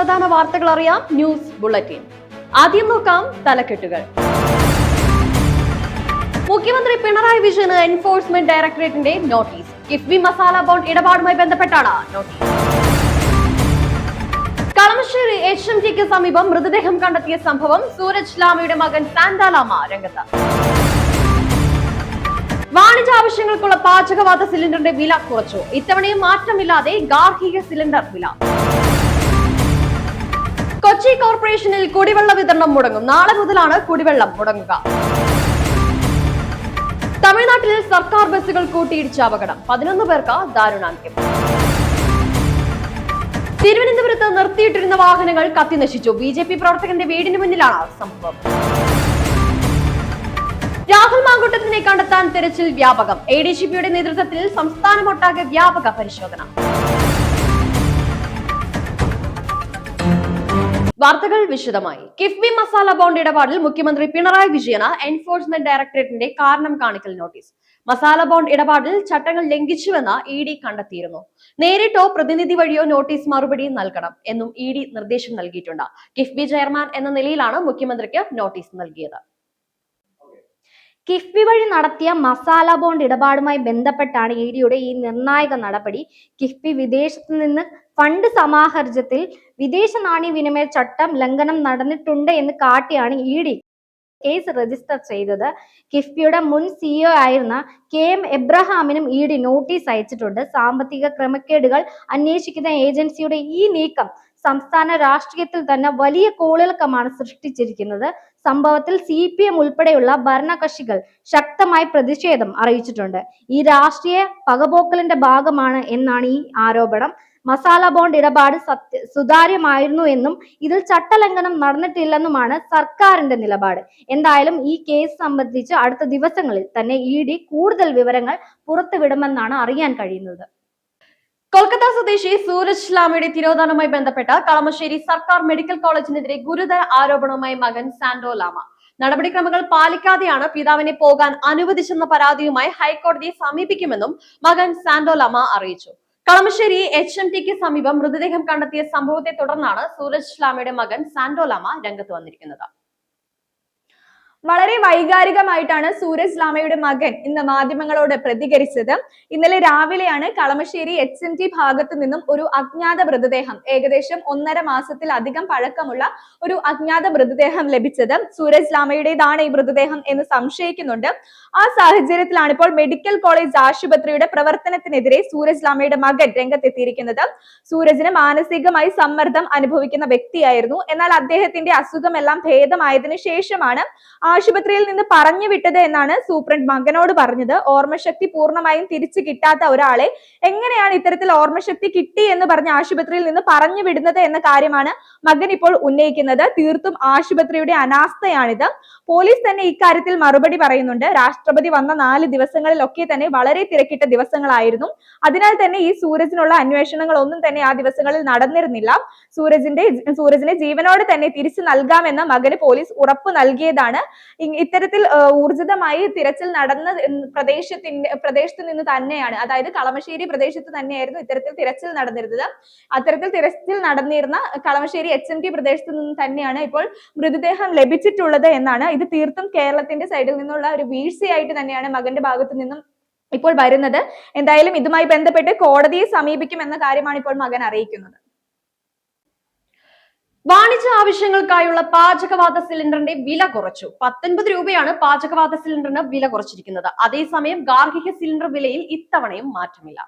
പ്രധാന വാർത്തകൾ അറിയാം. News bulletin. ആദ്യം നോക്കാം തലക്കെട്ടുകൾ. മുഖ്യമന്ത്രി പിണറായി വിജയന് എൻഫോഴ്സ്മെന്റ് ഡയറക്ടറേറ്റിന്റെ നോട്ടീസ് കിഫ്ബി മസാല ബോണ്ട് ഇടപാടുമായി ബന്ധപ്പെട്ടാണ് നോട്ടീസ് കളമശ്ശേരി എച്ച് എം ടിക്ക് സമീപം മൃതദേഹം കണ്ടെത്തിയ സംഭവം സൂരജ് ലാമയുടെ മകൻ സാന്താലാമ രംഗത്ത്. വാണിജ്യ ആവശ്യങ്ങൾക്കുള്ള പാചകവാത സിലിണ്ടറിന്റെ വില കുറച്ചു. ഇത്തവണയും മാറ്റമില്ലാതെ ഗാർഹിക സിലിണ്ടർ വില. കൊച്ചി കോർപ്പറേഷനിൽ കുടിവെള്ള വിതരണം മുടങ്ങും. നാളെ മുതലാണ് കുടിവെള്ളം മുടങ്ങുക. തമിഴ്നാട്ടിൽ സർക്കാർ ബസ്സുകൾ കൂട്ടിയിടിച്ച അപകടം. പതിനൊന്ന് പേർക്ക് ദാരുണാന്ത്യം. തിരുവനന്തപുരത്ത് നിർത്തിയിട്ടിരുന്ന വാഹനങ്ങൾ കത്തിനശിച്ചു ബി ജെ പി പ്രവർത്തകന്റെ വീടിന് മുന്നിലാണ് സംഭവം. രാഹുൽ മാങ്കുട്ടത്തിനെ കണ്ടെത്താൻ തെരച്ചിൽ വ്യാപകം. എ ഡി ജി പിയുടെ നേതൃത്വത്തിൽ സംസ്ഥാനമൊട്ടാകെ വ്യാപക പരിശോധന. വാർത്തകൾ വിശദമായി. കിഫ്ബി മസാല ബോണ്ട് ഇടപാടിൽ മുഖ്യമന്ത്രി പിണറായി വിജയന് എൻഫോഴ്സ്മെന്റ് ഡയറക്ടറേറ്റിന്റെ കാരണം കാണിക്കൽ നോട്ടീസ്. മസാല ബോണ്ട് ഇടപാടിൽ ചട്ടങ്ങൾ ലംഘിച്ചുവെന്ന് ഇ ഡി കണ്ടെത്തിയിരുന്നു. നേരിട്ടോ പ്രതിനിധി വഴിയോ നോട്ടീസ് മറുപടി നൽകണം എന്നും ഇ ഡി നിർദ്ദേശം നൽകിയിട്ടുണ്ട്. കിഫ്ബി ചെയർമാൻ എന്ന നിലയിലാണ് മുഖ്യമന്ത്രിക്ക് നോട്ടീസ് നൽകിയത്. കിഫ്ബി വഴി നടത്തിയ മസാല ബോണ്ട് ഇടപാടുമായി ബന്ധപ്പെട്ടാണ് ഇ ഡിയുടെ ഈ നിർണായക നടപടി. കിഫ്ബി വിദേശത്ത് നിന്ന് ഫണ്ട് സമാഹർജത്തിൽ വിദേശ നാണ്യ വിനിമയ ചട്ടം ലംഘനം നടന്നിട്ടുണ്ട് എന്ന് കാട്ടിയാണ് ഇ ഡി കേസ് രജിസ്റ്റർ ചെയ്തത്. കിഫ്ബിയുടെ മുൻ സിഇഒ ആയിരുന്ന കെ എം എബ്രഹാമിനും ഇ ഡി നോട്ടീസ് അയച്ചിട്ടുണ്ട്. സാമ്പത്തിക ക്രമക്കേടുകൾ അന്വേഷിക്കുന്ന ഏജൻസിയുടെ ഈ നീക്കം സംസ്ഥാന രാഷ്ട്രീയത്തിൽ തന്നെ വലിയ കോളിളക്കമാണ് സൃഷ്ടിച്ചിരിക്കുന്നത്. സംഭവത്തിൽ സി പി എം ഉൾപ്പെടെയുള്ള ഭരണകക്ഷികൾ ശക്തമായി പ്രതിഷേധം അറിയിച്ചിട്ടുണ്ട്. ഈ രാഷ്ട്രീയ പകപോക്കലിന്റെ ഭാഗമാണ് എന്നാണ് ഈ ആരോപണം. മസാല ബോണ്ട് ഇടപാട് സത്യ സുതാര്യമായിരുന്നു എന്നും ഇതിൽ ചട്ടലംഘനം നടന്നിട്ടില്ലെന്നുമാണ് സർക്കാരിന്റെ നിലപാട്. എന്തായാലും ഈ കേസ് സംബന്ധിച്ച് അടുത്ത ദിവസങ്ങളിൽ തന്നെ ഇ ഡി കൂടുതൽ വിവരങ്ങൾ പുറത്തുവിടുമെന്നാണ് അറിയാൻ കഴിയുന്നത്. കൊൽക്കത്ത സ്വദേശി സൂരജ് ലാമയുടെ തിരോധാനവുമായി ബന്ധപ്പെട്ട കളമശ്ശേരി സർക്കാർ മെഡിക്കൽ കോളേജിനെതിരെ ഗുരുതര ആരോപണവുമായി മകൻ സാൻഡോ ലാമ. നടപടിക്രമങ്ങൾ പാലിക്കാതെയാണ് പിതാവിനെ പോകാൻ അനുവദിച്ചെന്ന പരാതിയുമായി ഹൈക്കോടതിയെ സമീപിക്കുമെന്നും മകൻ സാൻഡോ ലാമ അറിയിച്ചു. കളമശ്ശേരി എച്ച് എം ടിക്ക് സമീപം മൃതദേഹം കണ്ടെത്തിയ സംഭവത്തെ തുടർന്നാണ് സൂരജ് ലാമയുടെ മകൻ സാൻഡോ ലാമ രംഗത്ത് വന്നിരിക്കുന്നത്. വളരെ വൈകാരികമായിട്ടാണ് സൂരജ് ലാമയുടെ മകൻ ഇന്ന് മാധ്യമങ്ങളോട് പ്രതികരിച്ചത്. ഇന്നലെ രാവിലെയാണ് കളമശ്ശേരി എച്ച് എം ടി ഭാഗത്തു നിന്നും ഒരു അജ്ഞാത മൃതദേഹം ഏകദേശം ഒന്നര മാസത്തിലധികം പഴക്കമുള്ള ഒരു അജ്ഞാത മൃതദേഹം ലഭിച്ചത് സൂരജ് ലാമയുടേതാണ് ഈ മൃതദേഹം എന്ന് സംശയിക്കുന്നുണ്ട്. ആ സാഹചര്യത്തിലാണ് ഇപ്പോൾ മെഡിക്കൽ കോളേജ് ആശുപത്രിയുടെ പ്രവർത്തനത്തിനെതിരെ സൂരജ് ലാമയുടെ മകൻ രംഗത്തെത്തിയിരിക്കുന്നത്. സൂരജിന് മാനസികമായി സമ്മർദ്ദം അനുഭവിക്കുന്ന വ്യക്തിയായിരുന്നു. എന്നാൽ അദ്ദേഹത്തിന്റെ അസുഖമെല്ലാം ഭേദമായതിനു ശേഷമാണ് ആശുപത്രിയിൽ നിന്ന് പറഞ്ഞു വിട്ടത് എന്നാണ് സൂപ്രണ്ട് മകനോട് പറഞ്ഞത്. ഓർമ്മശക്തി പൂർണമായും തിരിച്ചു കിട്ടാത്ത ഒരാളെ എങ്ങനെയാണ് ഇത്തരത്തിൽ ഓർമ്മശക്തി കിട്ടി എന്ന് പറഞ്ഞ് ആശുപത്രിയിൽ നിന്ന് പറഞ്ഞു വിടുന്നത് എന്ന കാര്യമാണ് മകൻ ഇപ്പോൾ ഉന്നയിക്കുന്നത്. തീർത്തും ആശുപത്രിയുടെ അനാസ്ഥയാണിത്. പോലീസ് തന്നെ ഇക്കാര്യത്തിൽ മറുപടി പറയുന്നുണ്ട്. രാഷ്ട്രപതി വന്ന നാല് ദിവസങ്ങളിലൊക്കെ തന്നെ വളരെ തിരക്കിട്ട ദിവസങ്ങളായിരുന്നു. അതിനാൽ തന്നെ ഈ സൂരജിനുള്ള അന്വേഷണങ്ങൾ ഒന്നും തന്നെ ആ ദിവസങ്ങളിൽ നടന്നിരുന്നില്ല. സൂരജിന്റെ സൂരജിനെ ജീവനോട് തന്നെ തിരിച്ചു നൽകാമെന്ന് മകന് പോലീസ് ഉറപ്പ് നൽകിയതാണ്. ഇത്തരത്തിൽ ഊർജിതമായി തിരച്ചിൽ നടന്ന പ്രദേശത്തിന്റെ പ്രദേശത്ത് നിന്ന് തന്നെയാണ്. അതായത് കളമശ്ശേരി പ്രദേശത്ത് തന്നെയായിരുന്നു ഇത്തരത്തിൽ തിരച്ചിൽ നടന്നിരുന്നത്. അത്തരത്തിൽ തിരച്ചിൽ നടന്നിരുന്ന കളമശ്ശേരി എച്ച് എം ടി പ്രദേശത്ത് നിന്ന് തന്നെയാണ് ഇപ്പോൾ മൃതദേഹം ലഭിച്ചിട്ടുള്ളത് എന്നാണ്. ഇത് തീർത്തും കേരളത്തിന്റെ സൈഡിൽ നിന്നുള്ള ഒരു വീഴ്ചയായിട്ട് തന്നെയാണ് മകന്റെ ഭാഗത്തു നിന്നും ഇപ്പോൾ വരുന്നത്. എന്തായാലും ഇതുമായി ബന്ധപ്പെട്ട് കോടതിയെ സമീപിക്കും എന്ന കാര്യമാണ് ഇപ്പോൾ മകൻ അറിയിക്കുന്നത്. വാണിജ്യ ആവശ്യങ്ങൾക്കായുള്ള പാചകവാത സിലിണ്ടറിന്റെ വില കുറച്ചു. പത്തൊൻപത് രൂപയാണ് പാചകവാത സിലിണ്ടറിന് വില കുറച്ചിരിക്കുന്നത്. അതേസമയം ഗാർഹിക സിലിണ്ടർ വിലയിൽ ഇത്തവണയും മാറ്റമില്ല.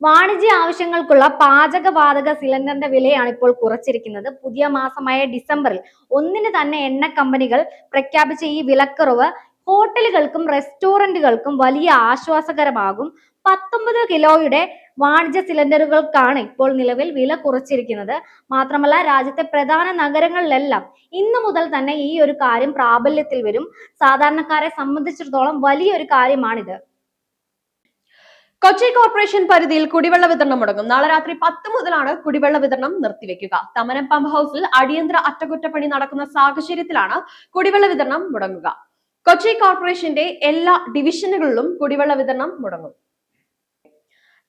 വാണിജ്യ ആവശ്യങ്ങൾക്കുള്ള പാചകവാതക സിലിണ്ടറിന്റെ വിലയാണ് ഇപ്പോൾ കുറച്ചിരിക്കുന്നത്. പുതിയ മാസമായ ഡിസംബറിൽ ഒന്നിന് തന്നെ എണ്ണ കമ്പനികൾ പ്രഖ്യാപിച്ച ഈ വിലക്കുറവ് ഹോട്ടലുകൾക്കും റെസ്റ്റോറന്റുകൾക്കും വലിയ ആശ്വാസകരമാകും. പത്തൊമ്പത് കിലോയുടെ വാണിജ്യ സിലിണ്ടറുകൾക്കാണ് ഇപ്പോൾ നിലവിൽ വില കുറച്ചിരിക്കുന്നത്. മാത്രമല്ല രാജ്യത്തെ പ്രധാന നഗരങ്ങളിലെല്ലാം ഇന്നു മുതൽ തന്നെ ഈ ഒരു കാര്യം പ്രാബല്യത്തിൽ വരും. സാധാരണക്കാരെ സംബന്ധിച്ചിടത്തോളം വലിയൊരു കാര്യമാണിത്. കൊച്ചി കോർപ്പറേഷൻ പരിധിയിൽ കുടിവെള്ള വിതരണം മുടങ്ങും. നാളെ രാത്രി പത്ത് മുതലാണ് കുടിവെള്ള വിതരണം നിർത്തിവെക്കുക. തമനം പമ്പ് ഹൗസിൽ അടിയന്തര അറ്റകുറ്റപ്പണി നടക്കുന്ന സാഹചര്യത്തിലാണ് കുടിവെള്ള വിതരണം മുടങ്ങുക. കൊച്ചി കോർപ്പറേഷന്റെ എല്ലാ ഡിവിഷനുകളിലും കുടിവെള്ള വിതരണം മുടങ്ങും.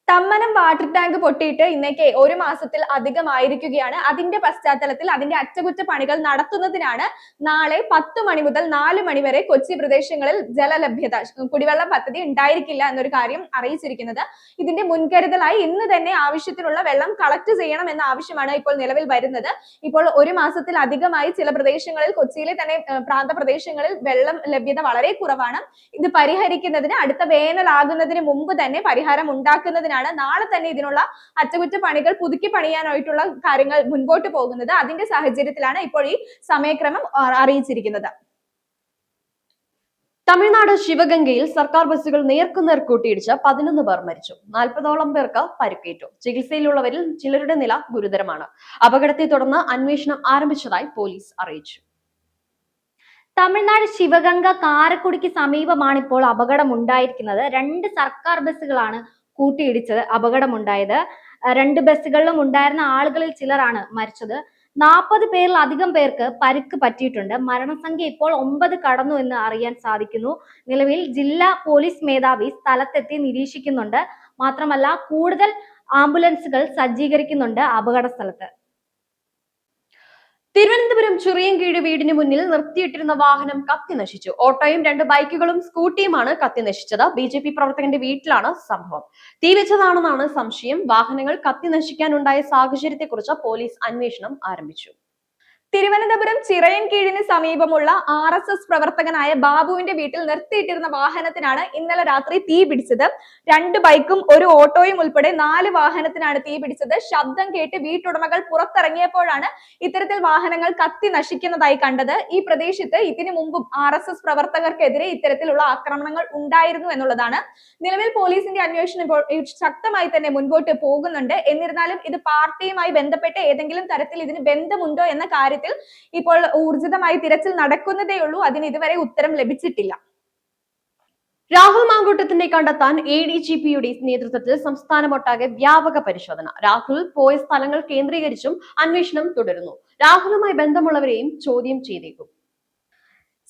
തമ്മനം വാട്ടർ ടാങ്ക് പൊട്ടിയിട്ട് ഇന്നേക്ക് ഒരു മാസത്തിൽ അധികമായിരിക്കുകയാണ്. അതിന്റെ പശ്ചാത്തലത്തിൽ അതിന്റെ അറ്റകുറ്റപ്പണികൾ നടത്തുന്നതിനാണ് നാളെ പത്ത് മണി മുതൽ നാല് മണി വരെ കൊച്ചി പ്രദേശങ്ങളിൽ ജലലഭ്യത കുടിവെള്ള പദ്ധതി ഉണ്ടായിരിക്കില്ല എന്നൊരു കാര്യം അറിയിച്ചിരിക്കുന്നത്. ഇതിന്റെ മുൻകരുതലായി ഇന്ന് തന്നെ ആവശ്യത്തിനുള്ള വെള്ളം കളക്ട് ചെയ്യണം എന്ന ആവശ്യമാണ് ഇപ്പോൾ നിലവിൽ വരുന്നത്. ഇപ്പോൾ ഒരു മാസത്തിൽ അധികമായി ചില പ്രദേശങ്ങളിൽ കൊച്ചിയിലെ തന്നെ പ്രാന്തപ്രദേശങ്ങളിൽ വെള്ളം ലഭ്യത വളരെ കുറവാണ്. ഇത് പരിഹരിക്കുന്നതിന് അടുത്ത വേനലാകുന്നതിന് മുമ്പ് തന്നെ പരിഹാരം ഉണ്ടാക്കുന്നതിനാണ് നാളെ തന്നെ ഇതിനുള്ള അറ്റകുറ്റപ്പണികൾ പുതുക്കി പണിയാനായിട്ടുള്ള കാര്യങ്ങൾ മുൻപോട്ട് പോകുന്നത്. അതിന്റെ സാഹചര്യത്തിലാണ് ഇപ്പോൾ ഈ സമയക്രമം അറിയിച്ചിരിക്കുന്നത്. തമിഴ്നാട് ശിവഗംഗയിൽ സർക്കാർ ബസ്സുകൾ നേർക്കുനേർ കൂട്ടിയിടിച്ച് പതിനൊന്ന് പേർ മരിച്ചു. നാൽപ്പതോളം പേർക്ക് പരിക്കേറ്റു. ചികിത്സയിലുള്ളവരിൽ ചിലരുടെ നില ഗുരുതരമാണ്. അപകടത്തെ തുടർന്ന് അന്വേഷണം ആരംഭിച്ചതായി പോലീസ് അറിയിച്ചു. തമിഴ്നാട് ശിവഗംഗ കാരക്കുടിക്ക് സമീപമാണ് ഇപ്പോൾ അപകടം ഉണ്ടായിരിക്കുന്നത് രണ്ട് സർക്കാർ ബസ്സുകളാണ് കൂട്ടിയിടിച്ചത് അപകടമുണ്ടായത്. രണ്ട് ബസ്സുകളിലും ഉണ്ടായിരുന്ന ആളുകളിൽ ചിലരാണ് മരിച്ചത്. നാൽപ്പത് പേരിൽ അധികം പേർക്ക് പരിക്ക് പറ്റിയിട്ടുണ്ട്. മരണസംഖ്യ ഇപ്പോൾ ഒമ്പത് കടന്നു എന്ന് അറിയാൻ സാധിക്കുന്നു. നിലവിൽ ജില്ലാ പോലീസ് മേധാവി സ്ഥലത്തെത്തി നിരീക്ഷിക്കുന്നുണ്ട്. മാത്രമല്ല കൂടുതൽ ആംബുലൻസുകൾ സജ്ജീകരിക്കുന്നുണ്ട് അപകട സ്ഥലത്ത് തിരുവനന്തപുരം ചുറിയൻകീഴ് വീടിന് മുന്നിൽ നിർത്തിയിട്ടിരുന്ന വാഹനം കത്തി നശിച്ചു. ഓട്ടോയും രണ്ട് ബൈക്കുകളും സ്കൂട്ടിയുമാണ് കത്തി നശിച്ചത്. ബി ജെ പി പ്രവർത്തകന്റെ വീട്ടിലാണ് സംഭവം. തീവച്ചതാണെന്നാണ് സംശയം. വാഹനങ്ങൾ കത്തി നശിക്കാനുണ്ടായ സാഹചര്യത്തെക്കുറിച്ച് പോലീസ് അന്വേഷണം ആരംഭിച്ചു. തിരുവനന്തപുരം ചിറയൻ ചിറയൻകീഴിന് സമീപമുള്ള ആർ എസ് എസ് പ്രവർത്തകനായ ബാബുവിന്റെ വീട്ടിൽ നിർത്തിയിട്ടിരുന്ന വാഹനത്തിനാണ് ഇന്നലെ രാത്രി തീ പിടിച്ചത്. രണ്ട് ബൈക്കും ഒരു ഓട്ടോയും ഉൾപ്പെടെ നാല് വാഹനത്തിനാണ് തീ പിടിച്ചത്. ശബ്ദം കേട്ട് വീട്ടുടമകൾ പുറത്തിറങ്ങിയപ്പോഴാണ് ഇത്തരത്തിൽ വാഹനങ്ങൾ കത്തി നശിക്കുന്നതായി കണ്ടത്. ഈ പ്രദേശത്ത് ഇതിനു മുമ്പും ആർ എസ് എസ് പ്രവർത്തകർക്കെതിരെ ഇത്തരത്തിലുള്ള ആക്രമണങ്ങൾ ഉണ്ടായിരുന്നു എന്നുള്ളതാണ്. നിലവിൽ പോലീസിന്റെ അന്വേഷണം ഇപ്പോൾ ശക്തമായി തന്നെ മുൻപോട്ട് പോകുന്നുണ്ട്. എന്നിരുന്നാലും ഇത് പാർട്ടിയുമായി ബന്ധപ്പെട്ട് ഏതെങ്കിലും തരത്തിൽ ഇതിന് ബന്ധമുണ്ടോ എന്ന കാര്യത്തിൽ ഇപ്പോൾ ഊർജിതമായി തിരച്ചിൽ നടക്കുന്നതേ ഉള്ളൂ. അതിന് ഇതുവരെ ഉത്തരം ലഭിച്ചിട്ടില്ല. രാഹുൽ മാങ്കൂട്ടത്തിനെ കണ്ടെത്താൻ എ ഡി ജി പിയുടെ നേതൃത്വത്തിൽ സംസ്ഥാനമൊട്ടാകെ വ്യാപക പരിശോധന. രാഹുൽ പോയ സ്ഥലങ്ങൾ കേന്ദ്രീകരിച്ചും അന്വേഷണം തുടരുന്നു. രാഹുലുമായി ബന്ധമുള്ളവരെയും ചോദ്യം ചെയ്തേക്കും.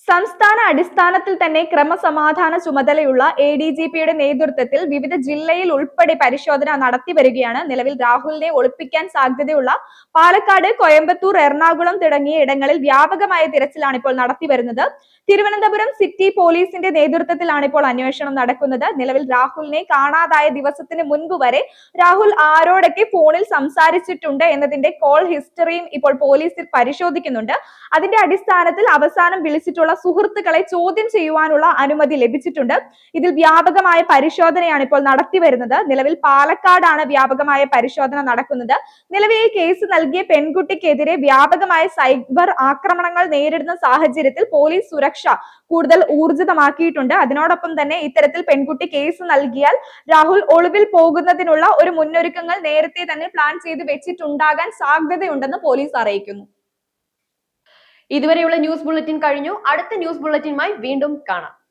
സംസ്ഥാന അടിസ്ഥാനത്തിൽ തന്നെ ക്രമസമാധാന ചുമതലയുള്ള എ ഡി ജി പിയുടെ നേതൃത്വത്തിൽ വിവിധ ജില്ലയിൽ ഉൾപ്പെടെ പരിശോധന നടത്തി വരികയാണ്. നിലവിൽ രാഹുലിനെ ഒളിപ്പിക്കാൻ സാധ്യതയുള്ള പാലക്കാട് കോയമ്പത്തൂർ എറണാകുളം തുടങ്ങിയ ഇടങ്ങളിൽ വ്യാപകമായ തിരച്ചിലാണ് ഇപ്പോൾ നടത്തി വരുന്നത്. തിരുവനന്തപുരം സിറ്റി പോലീസിന്റെ നേതൃത്വത്തിലാണ് ഇപ്പോൾ അന്വേഷണം നടക്കുന്നത്. നിലവിൽ രാഹുലിനെ കാണാതായ ദിവസത്തിന് മുൻപ് വരെ രാഹുൽ ആരോടൊക്കെ ഫോണിൽ സംസാരിച്ചിട്ടുണ്ട് എന്നതിന്റെ കോൾ ഹിസ്റ്ററിയും ഇപ്പോൾ പോലീസിൽ പരിശോധിക്കുന്നുണ്ട്. അതിന്റെ അടിസ്ഥാനത്തിൽ അവസാനം വിളിച്ചിട്ടുള്ള സുഹൃത്തുക്കളെ ചോദ്യം ചെയ്യുവാനുള്ള അനുമതി ലഭിച്ചിട്ടുണ്ട്. ഇതിൽ വ്യാപകമായ പരിശോധനയാണ് ഇപ്പോൾ നടത്തി വരുന്നത്. നിലവിൽ പാലക്കാടാണ് വ്യാപകമായ പരിശോധന നടക്കുന്നത്. നിലവിൽ ഈ കേസ് നൽകിയ പെൺകുട്ടിക്കെതിരെ വ്യാപകമായ സൈബർ ആക്രമണങ്ങൾ നേരിടുന്ന സാഹചര്യത്തിൽ പോലീസ് സുരക്ഷ കൂടുതൽ ഊർജിതമാക്കിയിട്ടുണ്ട്. അതിനോടൊപ്പം തന്നെ ഇത്തരത്തിൽ പെൺകുട്ടി കേസ് നൽകിയാൽ രാഹുൽ ഒളിവിൽ പോകുന്നതിനുള്ള ഒരു മുന്നൊരുക്കങ്ങൾ നേരത്തെ തന്നെ പ്ലാൻ ചെയ്ത് വെച്ചിട്ടുണ്ടാകാൻ സാധ്യതയുണ്ടെന്ന് പോലീസ് അറിയിക്കുന്നു. ഇതുവരെയുള്ള ന്യൂസ് ബുള്ളറ്റിൻ കഴിഞ്ഞു. അടുത്ത ന്യൂസ് ബുള്ളറ്റിനുമായി വീണ്ടും കാണാം.